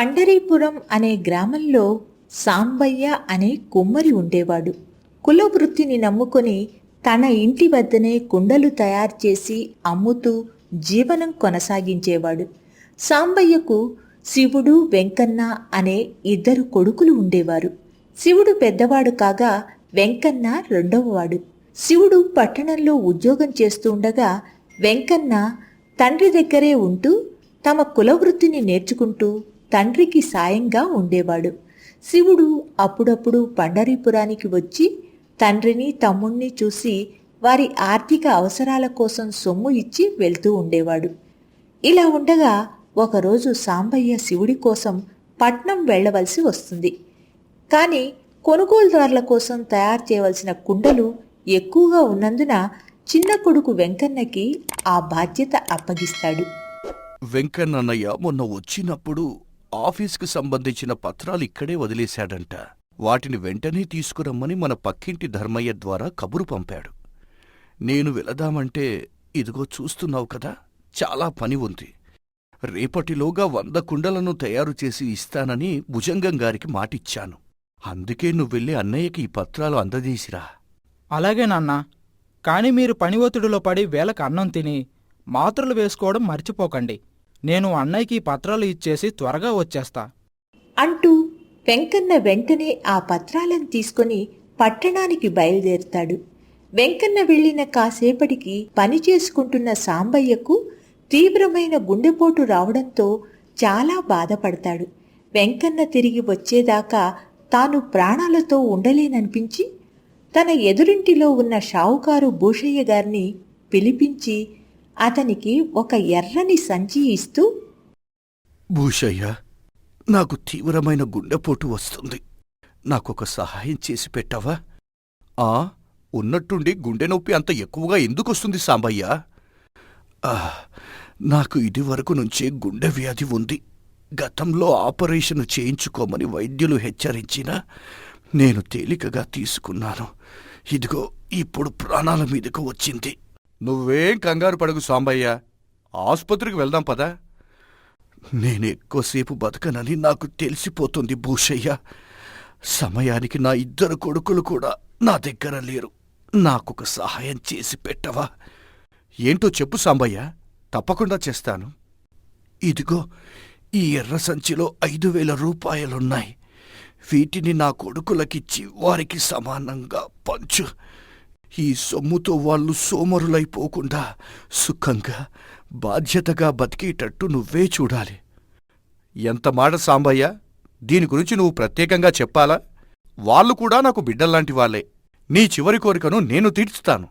పండరీపురం అనే గ్రామంలో సాంబయ్య అనే కుమ్మరి ఉండేవాడు. కులవృత్తిని నమ్ముకొని తన ఇంటి వద్దనే కుండలు తయారు చేసి అమ్ముతూ జీవనం కొనసాగించేవాడు. సాంబయ్యకు శివుడు వెంకన్న అనే ఇద్దరు కొడుకులు ఉండేవారు. శివుడు పెద్దవాడు కాగా వెంకన్న రెండవవాడు. శివుడు పట్టణంలో ఉద్యోగం చేస్తూ ఉండగా వెంకన్న తండ్రి దగ్గరే ఉంటూ తమ కులవృత్తిని నేర్చుకుంటూ తండ్రికి సాయంగా ఉండేవాడు. శివుడు అప్పుడప్పుడు పండరీపురానికి వచ్చి తండ్రిని తమ్ముణ్ణి చూసి వారి ఆర్థిక అవసరాల కోసం సొమ్ము ఇచ్చి వెళ్తూ ఉండేవాడు. ఇలా ఉండగా ఒకరోజు సాంబయ్య శివుడి కోసం పట్నం వెళ్ళవలసి వస్తుంది. కానీ కొనుగోలుదారుల కోసం తయారు చేయవలసిన కుండలు ఎక్కువగా ఉన్నందున చిన్న కొడుకు వెంకన్నకి ఆ బాధ్యత అప్పగిస్తాడు. వెంకన్నయ్య మొన్న వచ్చినప్పుడు ఆఫీస్కి సంబంధించిన పత్రాలు ఇక్కడే వదిలేశాడంట. వాటిని వెంటనే తీసుకురమ్మని మన పక్కింటి ధర్మయ్య ద్వారా కబురు పంపాడు. నేను వెళదామంటే ఇదిగో చూస్తున్నావు కదా చాలా పని ఉంది. రేపటిలోగా వంద కుండలను తయారు చేసి ఇస్తానని భుజంగం గారికి మాటిచ్చాను. అందుకే నువ్వెళ్ళి అన్నయ్యకి ఈ పత్రాలు అందజేసిరా. అలాగే నాన్నా. కాని మీరు పని ఒత్తిడిలో పడి వేలకు అన్నం తిని మాత్రలు వేసుకోవడం మర్చిపోకండి. నేను అన్నయ్యకి పత్రాలు ఇచ్చేసి త్వరగా వచ్చేస్తా. అంటూ వెంకన్న వెంటనే ఆ పత్రాలను తీసుకొని పట్టణానికి బయలుదేరుతాడు. వెంకన్న వెళ్ళిన కాసేపటికి పని చేసుకుంటున్న సాంబయ్యకు తీవ్రమైన గుండెపోటు రావడంతో చాలా బాధపడతాడు. వెంకన్న తిరిగి వచ్చేదాకా తాను ప్రాణాలతో ఉండలేననిపించి తన ఎదురింటిలో ఉన్న షావుకారు భూషయ్య గారిని పిలిపించి అతనికి ఒక ఎర్రని సంచి ఇస్తూ భూషయ్య నాకు తీవ్రమైన గుండెపోటు వస్తుంది. నాకొక సహాయం చేసి పెట్టావా? ఆ ఉన్నట్టుండి గుండె నొప్పి అంత ఎక్కువగా ఎందుకొస్తుంది సాంబయ్య? ఆ, నాకు ఇదివరకు నుంచే గుండె వ్యాధి ఉంది. గతంలో ఆపరేషన్ చేయించుకోమని వైద్యులు హెచ్చరించినా నేను తేలికగా తీసుకున్నాను. ఇదిగో ఇప్పుడు ప్రాణాల మీదకు వచ్చింది. నువ్వేం కంగారు పడకు సాంబయ్య. ఆసుపత్రికి వెళ్దాం పదా. నేను ఎక్కువసేపు బతకనని నాకు తెలిసిపోతుంది భూషయ్య. సమయానికి నా ఇద్దరు కొడుకులు కూడా నా దగ్గర లేరు. నాకొక సహాయం చేసి పెట్టవా? ఏంటో చెప్పు సాంబయ్య. తప్పకుండా చేస్తాను. ఇదిగో ఈ ఎర్ర సంచిలో ఐదు వేల రూపాయలున్నాయి. వీటిని నా కొడుకులకిచ్చి వారికి సమానంగా పంచు. ఈ సొమ్ముతో వాళ్ళు సోమరులైపోకుండా సుఖంగా బాధ్యతగా బతికేటట్టు నువ్వే చూడాలి. ఎంత మాట సాంబయ్య దీని గురించి నువ్వు ప్రత్యేకంగా చెప్పాలా? వాళ్ళు కూడా నాకు బిడ్డల్లాంటి వాళ్ళే. నీ చివరి కోరికను నేను తీర్చుతాను.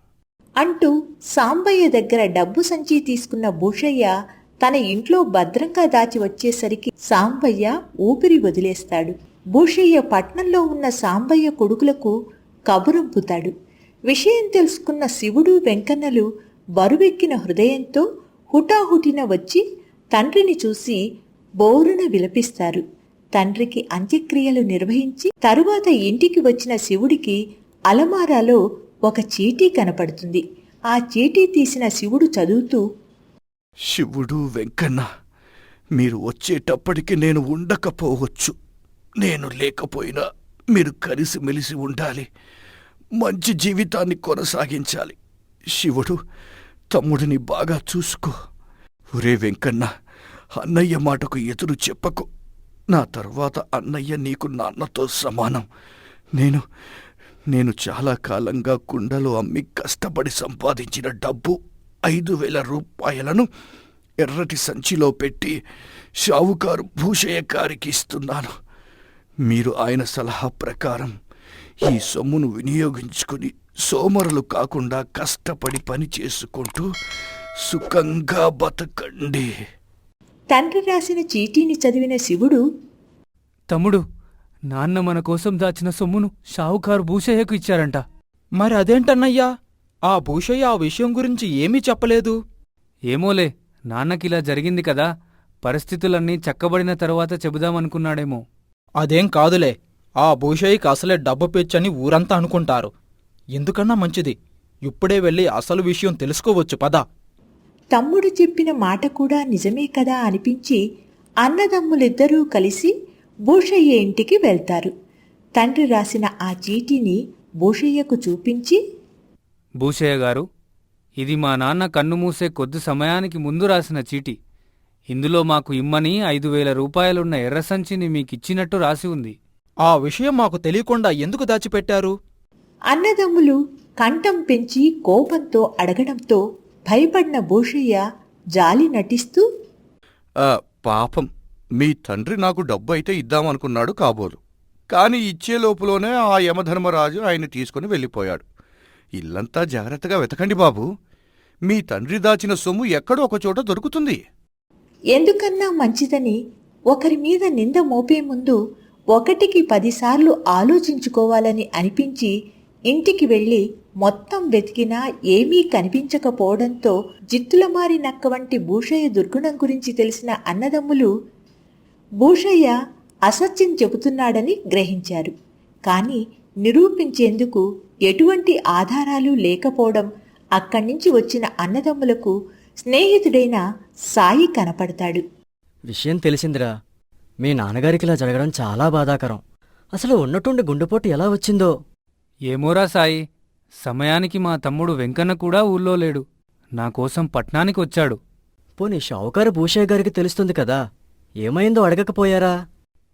అంటూ సాంబయ్య దగ్గర డబ్బు సంచి తీసుకున్న భూషయ్య తన ఇంట్లో భద్రంగా దాచి వచ్చేసరికి సాంబయ్య ఊపిరి వదిలేస్తాడు. భూషయ్య పట్నంలో ఉన్న సాంబయ్య కొడుకులకు కబురంపుతాడు విషయం తెలుసుకున్న శివుడు వెంకన్నలు బరువెక్కిన హృదయంతో హుటాహుటిన వచ్చి తండ్రిని చూసి బోరున విలపిస్తారు. తండ్రికి అంత్యక్రియలు నిర్వహించి తరువాత ఇంటికి వచ్చిన శివుడికి అలమారాలో ఒక చీటీ కనపడుతుంది. ఆ చీటీ తీసిన శివుడు చదువుతూ శివుడు వెంకన్న మీరు వచ్చేటప్పటికి నేను ఉండకపోవచ్చు. నేను లేకపోయినా మీరు కలిసిమెలిసి ఉండాలి. మంచి జీవితాన్ని కొనసాగించాలి. శివుడు తమ్ముడిని బాగా చూసుకో. ఒరే వెంకన్న అన్నయ్య మాటకు ఎదురు చెప్పకు. నా తర్వాత అన్నయ్య నీకు నాన్నతో సమానం. నేను నేను చాలా కాలంగా కుండలు అమ్మి కష్టపడి సంపాదించిన డబ్బు ఐదు వేల రూపాయలను ఎర్రటి సంచిలో పెట్టి షావుకారు భూషయ్య గారికి ఇస్తున్నాను. మీరు ఆయన సలహా ప్రకారం ఈ సొమ్మును వినియోగించుకుని సోమరులు కాకుండా కష్టపడి పని చేసుకుంటూ సుఖంగా బతకండి. తండ్రి రాసిన చీటీని చదివిన శివుడు తమ్ముడు నాన్న మన కోసం దాచిన సొమ్మును షావుకారు భూషయ్యకు ఇచ్చారంట. మరి అదేంటన్నయ్యా ఆ భూషయ్య ఆ విషయం గురించి ఏమీ చెప్పలేదు. ఏమోలే నాన్నకిలా జరిగింది కదా పరిస్థితులన్నీ చక్కబడిన తరువాత చెబుదామనుకున్నాడేమో. అదేం కాదులే ఆ భూషయ్యకి అసలే డబ్బు పిచ్చని ఊరంతా అనుకుంటారు. ఎందుకన్నా మంచిది? ఇప్పుడే వెళ్ళి అసలు విషయం తెలుసుకోవచ్చు పదా. తమ్ముడు చెప్పిన మాట కూడా నిజమే కదా అనిపించి అన్నదమ్ములిద్దరూ కలిసి భూషయ్య ఇంటికి వెళ్తారు. తండ్రి రాసిన ఆ చీటీని భూషయ్యకు చూపించి భూషయ్య గారు ఇది మా నాన్న కన్ను మూసే కొద్ది సమయానికి ముందు రాసిన చీటి. ఇందులో మాకు ఇమ్మని ఐదు వేల రూపాయలున్న ఎర్ర సంచిని మీకిచ్చినట్టు రాసి ఉంది. ఆ విషయం మాకు తెలియకుండా ఎందుకు దాచిపెట్టారు? అన్నదమ్ములు కంఠం పెంచి కోపంతో అడగడంతో భయపడిన భూషయ్య జాలి నటిస్తూ ఆ, పాపం. మీ తండ్రి నాకు డబ్బు అయితే ఇద్దామనుకున్నాడు కాబోలు. కాని ఇచ్చే లోపులోనే ఆ యమధర్మరాజు ఆయన తీసుకుని వెళ్ళిపోయాడు. ఇల్లంతా జాగ్రత్తగా వెతకండి బాబు. మీ తండ్రి దాచిన సొమ్ము ఎక్కడో ఒక చోట దొరుకుతుంది. ఎందుకన్నా మంచిదని? ఒకరి మీద నింద మోపే ముందు ఒకటికి పదిసార్లు ఆలోచించుకోవాలని అనిపించి ఇంటికి వెళ్ళి మొత్తం వెతికినా ఏమీ కనిపించకపోవడంతో జిత్తులమారి నక్క వంటి భూషయ్య దుర్గుణం గురించి తెలిసిన అన్నదమ్ములు భూషయ్య అసత్యం చెబుతున్నాడని గ్రహించారు. కానీ నిరూపించేందుకు ఎటువంటి ఆధారాలు లేకపోవడం అక్కడి నుంచి వచ్చిన అన్నదమ్ములకు స్నేహితుడైన సాయి కనపడతాడు. విషయం తెలిసిందిరా. మీ నాన్నగారికి ఇలా జరగడం చాలా బాధాకరం. అసలు ఉన్నట్టుండి గుండెపోటు ఎలా వచ్చిందో? ఏమోరా సాయి సమయానికి మా తమ్ముడు వెంకన్న కూడా ఊళ్ళో లేడు. నా కోసం పట్నానికి వచ్చాడు. పోనీ షావుకారు భూషయ్య గారికి తెలుస్తుంది కదా? ఏమైందో అడగకపోయారా?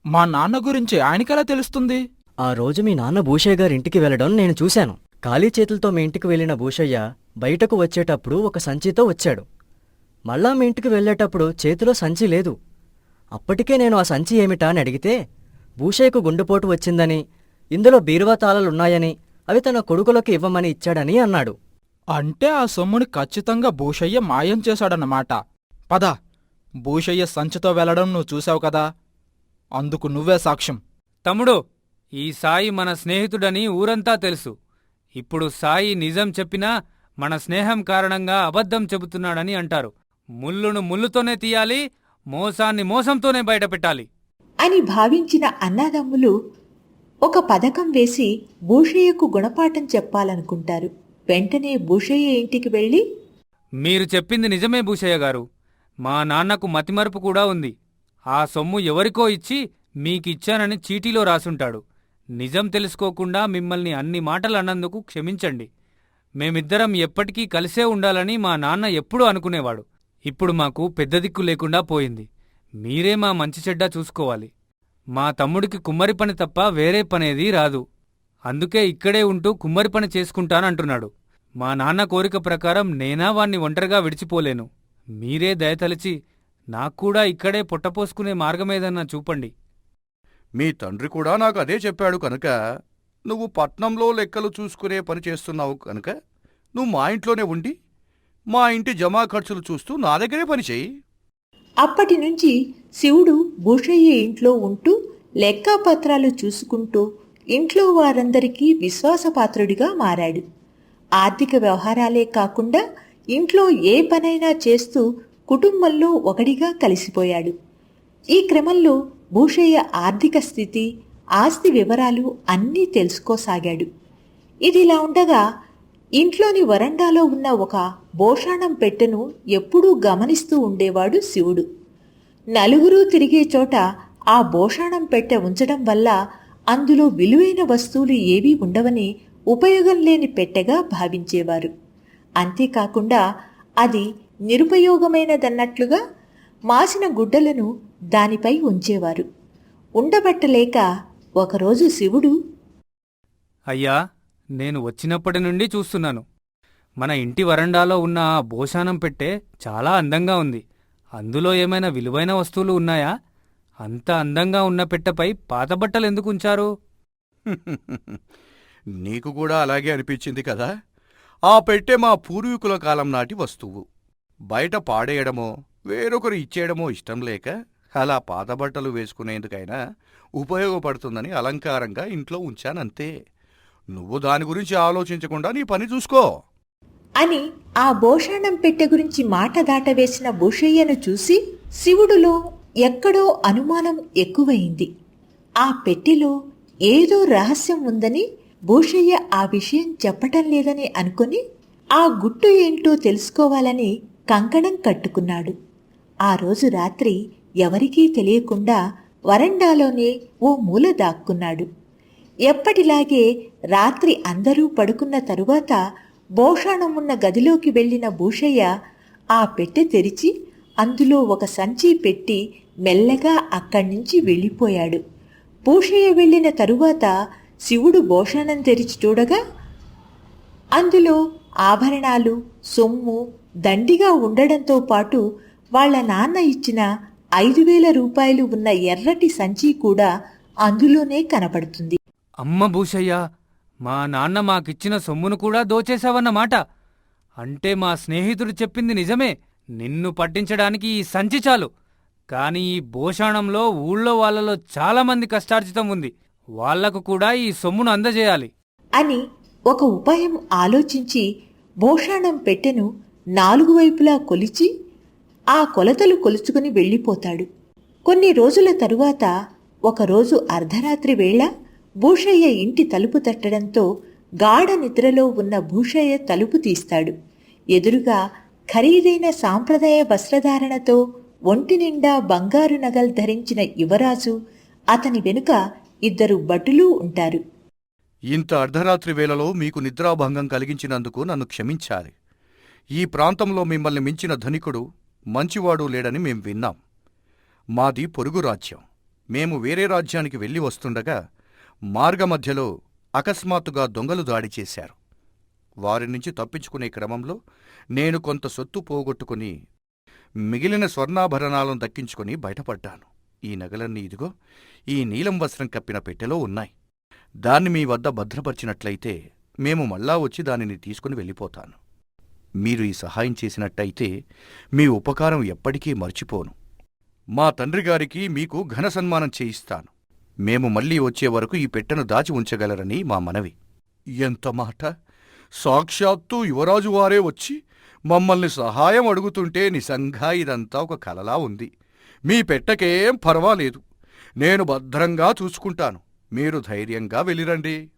మా నాన్న గురించి ఆయనకెలా తెలుస్తుంది? ఆ రోజు మీ నాన్న భూషయ్య గారి ఇంటికి వెళ్ళడం నేను చూశాను. ఖాళీ చేతులతో మీ ఇంటికి వెళ్ళిన భూషయ్య బయటకు వచ్చేటప్పుడు ఒక సంచితో వచ్చాడు. మళ్ళా మీ ఇంటికి వెళ్ళేటప్పుడు చేతిలో సంచి లేదు. అప్పటికే నేను ఆ సంచి ఏమిటా అని అడిగితే భూషయ్యకు గుండెపోటు వచ్చిందని ఇందులో బీరువా తాళాలున్నాయని అవి తన కొడుకులకు ఇవ్వమని ఇచ్చాడని అన్నాడు. అంటే ఆ సొమ్ముని ఖచ్చితంగా భూషయ్య మాయం చేశాడన్నమాట. పద భూషయ్య సంచితో వెళ్ళడం నువ్వు చూశావు కదా. అందుకు నువ్వే సాక్ష్యం. తమ్ముడు ఈ సాయి మన స్నేహితుడని ఊరంతా తెలుసు. ఇప్పుడు సాయి నిజం చెప్పినా మన స్నేహం కారణంగా అబద్ధం చెబుతున్నాడని అంటారు. ముల్లును ముల్లుతోనే తీయాలి మోసాన్ని మోసంతోనే బయటపెట్టాలి. అని భావించిన అన్నదమ్ములు ఒక పథకం వేసి భూషయ్యకు గుణపాఠం చెప్పాలనుకుంటారు. వెంటనే భూషయ్య ఇంటికి వెళ్ళి మీరు చెప్పింది నిజమే భూషయ్య గారు. మా నాన్నకు మతిమరుపు కూడా ఉంది. ఆ సొమ్ము ఎవరికో ఇచ్చి మీకిచ్చానని చీటీలో రాసుంటాడు. నిజం తెలుసుకోకుండా మిమ్మల్ని అన్ని మాటలు అన్నందుకు క్షమించండి. మేమిద్దరం ఎప్పటికీ కలిసే ఉండాలని మా నాన్న ఎప్పుడూ అనుకునేవాడు. ఇప్పుడు మాకు పెద్ద దిక్కు లేకుండా పోయింది. మీరే మా మంచి చెడ్డ చూసుకోవాలి. మా తమ్ముడికి కుమ్మరి పని తప్ప వేరే పనేదీ రాదు. అందుకే ఇక్కడే ఉంటూ కుమ్మరి పని చేసుకుంటానంటున్నాడు. మా నాన్న కోరిక ప్రకారం నేనా వాణ్ణి ఒంటరిగా విడిచిపోలేను. మీరే దయతలిచి నాకూడా ఇక్కడే పొట్టపోసుకునే మార్గమేదన్నా చూపండి. మీ తండ్రి కూడా నాకు అదే చెప్పాడు కనుక నువ్వు పట్నంలో లెక్కలు చూసుకునే పని చేస్తున్నావు కనుక నువ్వు మా ఇంట్లోనే ఉండి మా ఇంటి జమా ఖర్చులు చూస్తూ నా దగ్గరే పనిచేయి అప్పటి నుంచి శివుడు భూషయ్య ఇంట్లో ఉంటూ లెక్కాపత్రాలు చూసుకుంటూ ఇంట్లో వారందరికీ విశ్వాసపాత్రుడిగా మారాడు. ఆర్థిక వ్యవహారాలే కాకుండా ఇంట్లో ఏ పనైనా చేస్తూ కుటుంబంలో ఒకడిగా కలిసిపోయాడు. ఈ క్రమంలో భూషయ్య ఆర్థిక స్థితి ఆస్తి వివరాలు అన్నీ తెలుసుకోసాగాడు. ఇదిలా ఉండగా ఇంట్లోని వరండాలో ఉన్న ఒక భోషాణం పెట్టెను ఎప్పుడూ గమనిస్తూ ఉండేవాడు శివుడు. నలుగురు తిరిగే చోట ఆ భోషాణం పెట్టె ఉంచడం వల్ల అందులో విలువైన వస్తువులు ఏవీ ఉండవని ఉపయోగం లేని పెట్టెగా భావించేవారు. అంతేకాకుండా అది నిరుపయోగమైనదన్నట్లుగా మాసిన గుడ్డలను దానిపై ఉంచేవారు. ఉండబట్టలేక ఒకరోజు శివుడు అయ్యా నేను వచ్చినప్పటి నుండి చూస్తున్నాను. మన ఇంటి వరండాలో ఉన్న ఆ భోషానం పెట్టే చాలా అందంగా ఉంది. అందులో ఏమైనా విలువైన వస్తువులు ఉన్నాయా? అంత అందంగా ఉన్న పెట్టపై పాత బట్టలు ఎందుకు ఉంచారు? నీకు కూడా అలాగే అనిపించింది కదా? ఆ పెట్టె మా పూర్వీకుల కాలం నాటి వస్తువు. బయట పాడేయడమో వేరొకరు ఇచ్చేయడమో ఇష్టం లేక అలా పాత బట్టలు వేసుకునేందుకైనా ఉపయోగపడుతుందని అలంకారంగా ఇంట్లో ఉంచానంతే. నువ్వు దాని గురించి ఆలోచించకుండా నీ పని చూసుకో. అని ఆ భోషాణం పెట్టె గురించి మాట దాటవేసిన భూషయ్యను చూసి శివుడులో ఎక్కడో అనుమానం ఎక్కువైంది. ఆ పెట్టెలో ఏదో రహస్యం ఉందని భూషయ్య ఆ విషయం చెప్పటం లేదని అనుకుని ఆ గుట్టు ఏంటో తెలుసుకోవాలని కంకణం కట్టుకున్నాడు. ఆ రోజు రాత్రి ఎవరికీ తెలియకుండా వరండాలోనే ఓ మూల దాక్కున్నాడు. ఎప్పటిలాగే రాత్రి అందరూ పడుకున్న తరువాత భోషాణమున్న గదిలోకి వెళ్ళిన భూషయ్య ఆ పెట్టె తెరిచి అందులో ఒక సంచి పెట్టి మెల్లగా అక్కడి నుంచి వెళ్ళిపోయాడు. భూషయ్య వెళ్ళిన తరువాత శివుడు భోషాణం తెరిచి చూడగా అందులో ఆభరణాలు సొమ్ము దండిగా ఉండడంతో పాటు వాళ్ళ నాన్న ఇచ్చిన ఐదు వేల రూపాయలు ఉన్న ఎర్రటి సంచి కూడా అందులోనే కనపడుతుంది అమ్మ భూషయ్య మా నాన్న మాకిచ్చిన సొమ్మును కూడా దోచేశావన్నమాట. అంటే మా స్నేహితుడు చెప్పింది నిజమే నిన్ను పట్టించడానికి ఈ సంచి చాలు. కాని ఈ భూషాణంలో ఊళ్ళో వాళ్ళలో చాలామంది కష్టార్జితం ఉంది. వాళ్ళకు కూడా ఈ సొమ్మును అందజేయాలి. అని ఒక ఉపాయం ఆలోచించి భోషాణం పెట్టెను నాలుగు వైపులా కొలిచి ఆ కొలతలు కొలుచుకుని వెళ్ళిపోతాడు. కొన్ని రోజుల తరువాత ఒకరోజు అర్ధరాత్రి వేళ భూషయ్య ఇంటి తలుపు తట్టడంతో గాఢ నిద్రలో ఉన్న భూషయ్య తలుపు తీస్తాడు. ఎదురుగా ఖరీదైన సాంప్రదాయ వస్త్రధారణతో ఒంటి నిండా బంగారు నగలు ధరించిన యువరాజు అతని వెనుక ఇద్దరు భటులు ఉంటారు. ఇంత అర్ధరాత్రి వేళలో మీకు నిద్రాభంగం కలిగించినందుకు నన్ను క్షమించాలి. ఈ ప్రాంతంలో మిమ్మల్ని మించిన ధనికుడు మంచివాడు లేడని మేం విన్నాం. మాది పొరుగు రాజ్యం. మేము వేరే రాజ్యానికి వెళ్ళి వస్తుండగా మార్గమధ్యలో అకస్మాత్తుగా దొంగలు దాడి చేశారు. వారి నుంచి తప్పించుకునే క్రమంలో నేను కొంత సొత్తు పోగొట్టుకుని మిగిలిన స్వర్ణాభరణాలను దక్కించుకుని బయటపడ్డాను. ఈ నగలన్నీ ఇదిగో ఈ నీలం వస్త్రం కప్పిన పెట్టెలో ఉన్నాయి. దాన్ని మీ వద్ద భద్రపరిచినట్లయితే మేము మళ్ళా వచ్చి దానిని తీసుకుని వెళ్ళిపోతాను. మీరు ఈ సహాయం చేసినట్టయితే మీ ఉపకారం ఎప్పటికీ మర్చిపోను. మా తండ్రిగారికి మీకు ఘన సన్మానం చేయిస్తాను. మేము మళ్ళీ వచ్చే వరకు ఈ పెట్టెను దాచి ఉంచగలరని మా మనవి. ఎంత మాట! సాక్షాత్తు యువరాజు వారే వచ్చి మమ్మల్ని సహాయం అడుగుతుంటే నిజంగా ఇదంతా ఒక కలలా ఉంది. మీ పెట్టకేం పర్వాలేదు. నేను భద్రంగా చూసుకుంటాను. మీరు ధైర్యంగా వెళ్ళిరండి.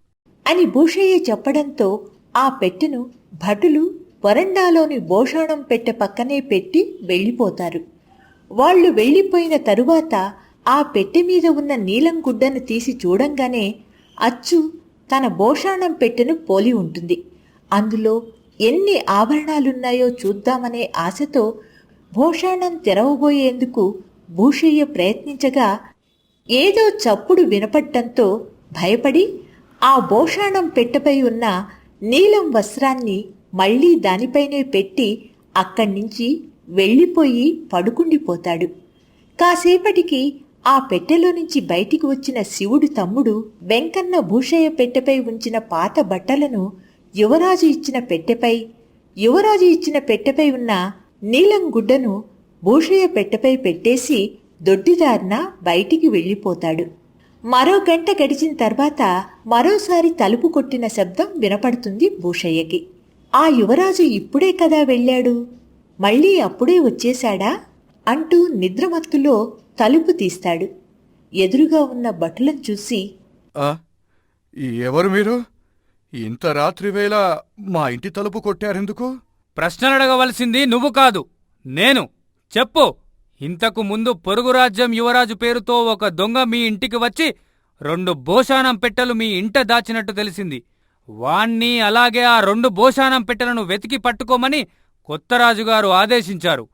అని భూషయ్య చెప్పడంతో ఆ పెట్టెను భటులు వరండాలోని భోషాణం పెట్టె పక్కనే పెట్టి వెళ్ళిపోతారు. వాళ్ళు వెళ్ళిపోయిన తరువాత ఆ పెట్టె మీద ఉన్న నీలం గుడ్డను తీసి చూడంగానే అచ్చు తన భోషాణం పెట్టెను పోలి ఉంటుంది. అందులో ఎన్ని ఆభరణాలున్నాయో చూద్దామనే ఆశతో భోషాణం తెరవబోయేందుకు భూషయ్య ప్రయత్నించగా ఏదో చప్పుడు వినపట్టంతో భయపడి ఆ భోషాణం పెట్టెపై ఉన్న నీలం వస్త్రాన్ని మళ్ళీ దానిపైనే పెట్టి అక్కడి నుంచి వెళ్ళిపోయి పడుకుండిపోతాడు. కాసేపటికి ఆ పెట్టెలో నుంచి బయటికి వచ్చిన శివుడు తమ్ముడు వెంకన్న భూషయ్య పెట్టెపై ఉంచిన పాత బట్టలను యువరాజు ఇచ్చిన పెట్టెపై యువరాజు ఇచ్చిన పెట్టెపై ఉన్న నీలం గుడ్డను భూషయ్య పెట్టెపై పెట్టేసి దొడ్డిదారిన బయటికి వెళ్ళిపోతాడు. మరో గంట గడిచిన తర్వాత మరోసారి తలుపు కొట్టిన శబ్దం వినపడుతుంది భూషయ్యకి. ఆ యువరాజు ఇప్పుడే కదా వెళ్ళాడు? మళ్ళీ అప్పుడే వచ్చేశాడా? అంటూ నిద్రమత్తులో తలుపు తీస్తాడు. ఎదురుగా ఉన్న భటులను చూసి ఆ ఎవరు మీరు? ఇంత రాత్రివేళ మా ఇంటి తలుపు కొట్టారెందుకు? ప్రశ్నలడగవలసింది నువ్వు కాదు నేను. చెప్పు ఇంతకు ముందు పొరుగు రాజ్యం యువరాజు పేరుతో ఒక దొంగ మీ ఇంటికి వచ్చి రెండు భోషానం పెట్టెలు మీ ఇంట దాచినట్టు తెలిసింది. వాణ్ణి అలాగే ఆ రెండు భోషానం పెట్టెలను వెతికి పట్టుకోమని కొత్త రాజుగారు ఆదేశించారు.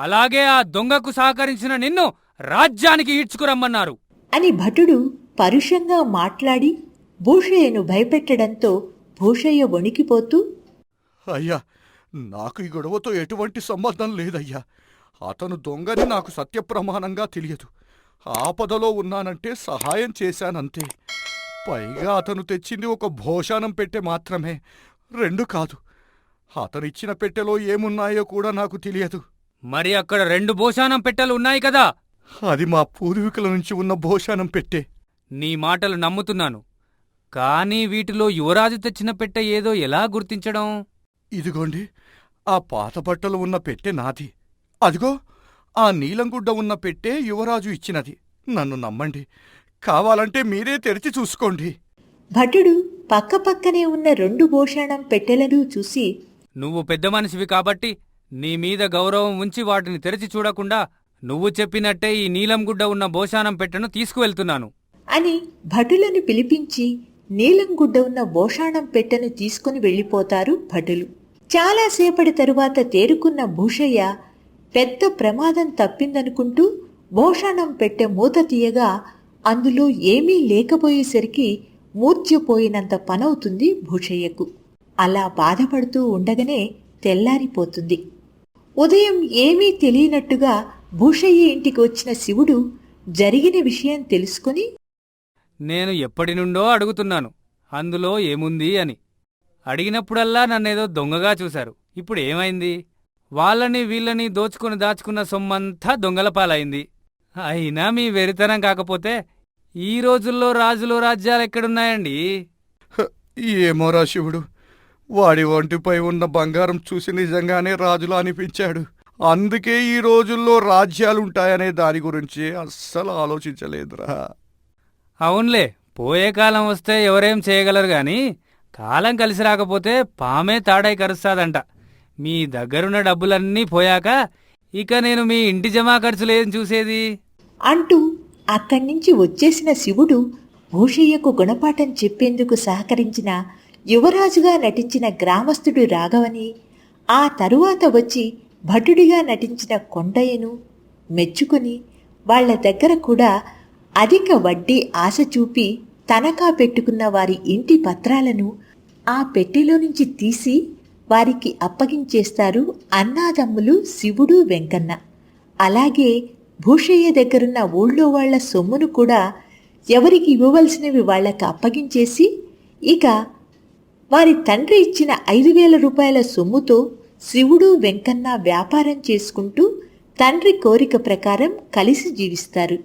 అలాగే ఆ దొంగకు సహకరించిన నిన్ను రాజ్యానికి ఈడ్చుకురమ్మన్నారు. అని భటుడు పరుషంగా మాట్లాడి భూషయ్యను భయపెట్టడంతో భూషయ్య వణికిపోతూ అయ్యా నాకు ఈ గొడవతో ఎటువంటి సంబంధం లేదయ్యా. అతను దొంగని నాకు సత్యప్రమాణంగా తెలియదు. ఆపదలో ఉన్నానంటే సహాయం చేశానంతే. పైగా అతను తెచ్చింది ఒక భోషానం పెట్టె మాత్రమే. రెండు కాదు. అతను ఇచ్చిన పెట్టెలో ఏమున్నాయో కూడా నాకు తెలియదు. మరి అక్కడ రెండు భోషానం పెట్టెలు ఉన్నాయి కదా? అది మా పూర్వీకుల నుంచి ఉన్న భోషానం పెట్టె. నీ మాటలు నమ్ముతున్నాను. కానీ వీటిలో యువరాజు తెచ్చిన పెట్టె ఏదో ఎలా గుర్తించడం? ఇదిగోండి ఆ పాత బట్టలు ఉన్న పెట్టె నాది. అదిగో ఆ నీలంగుడ్డ ఉన్న పెట్టె యువరాజు ఇచ్చినది. నన్ను నమ్మండి. కావాలంటే మీరే తెరిచి చూసుకోండి. భటుడు పక్కపక్కనే ఉన్న రెండు భూషణం పెట్టెలను చూసి నువ్వు పెద్ద మనిషివి కాబట్టి నీ మీద గౌరవం ఉంచి వాటిని తెరిచి చూడకుండా నువ్వు చెప్పినట్టే ఈ నీలంగుడ్డ ఉన్న భోషానం పెట్టెను తీసుకువెళ్తున్నాను. అని భటులను పిలిపించి నీలంగుడ్డ ఉన్న భోషాణం పెట్టెను తీసుకుని వెళ్ళిపోతారు భటులు. చాలాసేపటి తరువాత తేరుకున్న భూషయ్య పెద్ద ప్రమాదం తప్పిందనుకుంటూ భోషాణం పెట్టె మూత తీయగా అందులో ఏమీ లేకపోయేసరికి మూర్ఛపోయినంత పనవుతుంది భూషయ్యకు. అలా బాధపడుతూ ఉండగానే తెల్లారిపోతుంది. ఉదయం ఏమీ తెలియనట్టుగా భూషయ్య ఇంటికి వచ్చిన శివుడు జరిగిన విషయం తెలుసుకుని నేను ఎప్పటి నుండో అడుగుతున్నాను అందులో ఏముంది అని. అడిగినప్పుడల్లా నన్నేదో దొంగగా చూశారు. ఇప్పుడు ఏమైంది? వాళ్ళని వీళ్ళని దోచుకుని దాచుకున్న సొమ్మంతా దొంగల పాలైంది. అయినా మీ వెరితనం కాకపోతే ఈ రోజుల్లో రాజులు రాజ్యాలు ఎక్కడున్నాయండి? ఏమోరా శివుడు వాడి ఒంటిపై ఉన్న బంగారం చూసి నిజంగానే రాజులా అనిపించాడు. అందుకే ఈ రోజుల్లో రాజ్యాలుంటాయనే దాని గురించి అస్సలు ఆలోచించలేదురా. అవునులే పోయే కాలం వస్తే ఎవరేం చేయగలరు గాని కాలం కలిసి రాకపోతే పామే తాడై కరుస్తాదంట. మీ దగ్గరున్న డబ్బులన్నీ పోయాక ఇక నేను మీ ఇంటి జమా ఖర్చులేం చూసేది? అంటూ అక్కడి నుంచి వచ్చేసిన శివుడు భూషయ్యకు గుణపాఠం చెప్పేందుకు సహకరించిన యువరాజుగా నటించిన గ్రామస్థుడు రాఘవని ఆ తరువాత వచ్చి భటుడిగా నటించిన కొండయ్యను మెచ్చుకుని వాళ్ళ దగ్గర కూడా అధిక వడ్డీ ఆశ చూపి తనఖా పెట్టుకున్న వారి ఇంటి పత్రాలను ఆ పెట్టెలో నుంచి తీసి వారికి అప్పగించేస్తారు అన్నాదమ్ములు శివుడు వెంకన్న. అలాగే భూషయ్య దగ్గరున్న ఊళ్ళో వాళ్ళ సొమ్మును కూడా ఎవరికి ఇవ్వవలసినవి వాళ్ళకి అప్పగించేసి ఇక వారి తండ్రి ఇచ్చిన ఐదు వేల రూపాయల సొమ్ముతో శివుడు వెంకన్న వ్యాపారం చేసుకుంటూ తండ్రి కోరిక ప్రకారం కలిసి జీవిస్తారు.